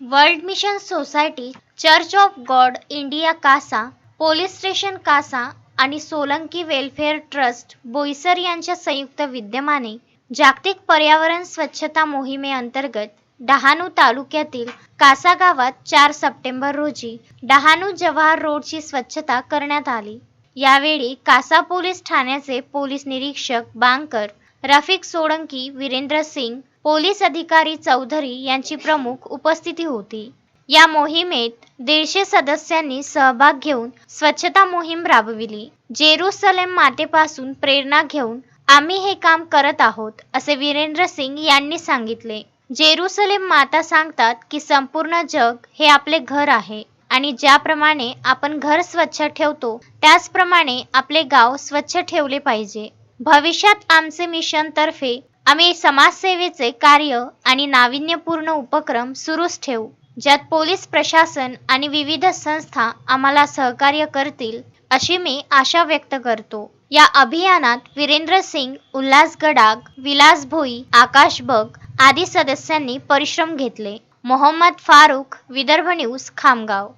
World mission society church of God India Kasa police station Kasa आणि Solanki welfare trust Boisar यांच्या संयुक्त विद्यमाने जागतिक पर्यावरण स्वच्छता मोहिमेअंतर्गत डहाणू तालुक्यातील कासा गावात चार सप्टेंबर रोजी डहाणू जवाहर रोडची स्वच्छता करण्यात आली. यावेळी कासा पोलीस ठाण्याचे पोलीस निरीक्षक बांकर रफिक सोळंकी वीरेंद्र सिंग पोलीस अधिकारी चौधरी यांची प्रमुख उपस्थिती होती. या मोहिमेत दीडशे सदस्यांनी सहभाग घेऊन स्वच्छता मोहीम राबविली. जेरुसलेम मातेपासून प्रेरणा घेऊन आम्ही हे काम करत आहोत असे वीरेंद्र सिंग यांनी सांगितले. जेरुसलेम माता सांगतात की संपूर्ण जग हे आपले घर आहे आणि ज्याप्रमाणे आपण घर स्वच्छ ठेवतो त्याचप्रमाणे आपले गाव स्वच्छ ठेवले पाहिजे. भविष्यात आमचे मिशन तर्फे आम्ही समाजसेवेचे कार्य आणि नाविन्यपूर्ण उपक्रम सुरूच ठेवू. ज्यात पोलीस प्रशासन आणि विविध संस्था आम्हाला सहकार्य करतील अशी मी आशा व्यक्त करतो. या अभियानात वीरेंद्र सिंग उल्हास गडाग विलास भोई आकाश बग आदी सदस्यांनी परिश्रम घेतले. मोहम्मद फारुख विदर्भ न्यूज खामगाव.